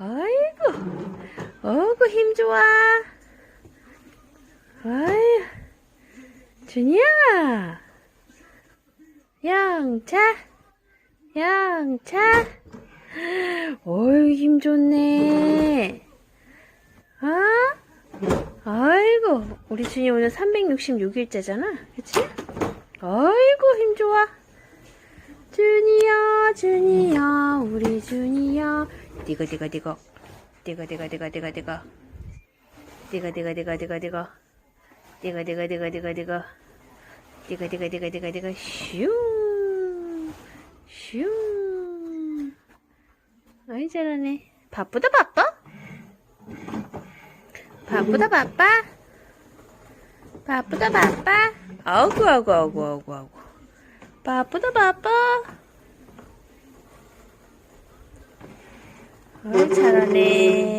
아이고, 어구, 힘 좋아. 아유, 준이야. 양차, 양차. 어이, 힘 좋네. 아? 아이고, 우리 준이 오늘 366일째잖아. 그치? 아이고, 힘 좋아. 준이야, 준이야, 우리 준이야. 디거, 디거, 디거. 디거, 디거, 디거, 디거, 디거. 디거, 디거, 디거, 디거, 디거. 디거, 디거, 디거, 디거, 디거. 디거, 디거, 디거, 디거, 디거. 슈. 슈. 아이, 잘하네. 바쁘다, 바빠? 바쁘다, 바빠? 바쁘다, 바빠? 아우구, 아우구, 아우구, 아우구, 아우구. 바쁘다 바빠. 어이 잘하네.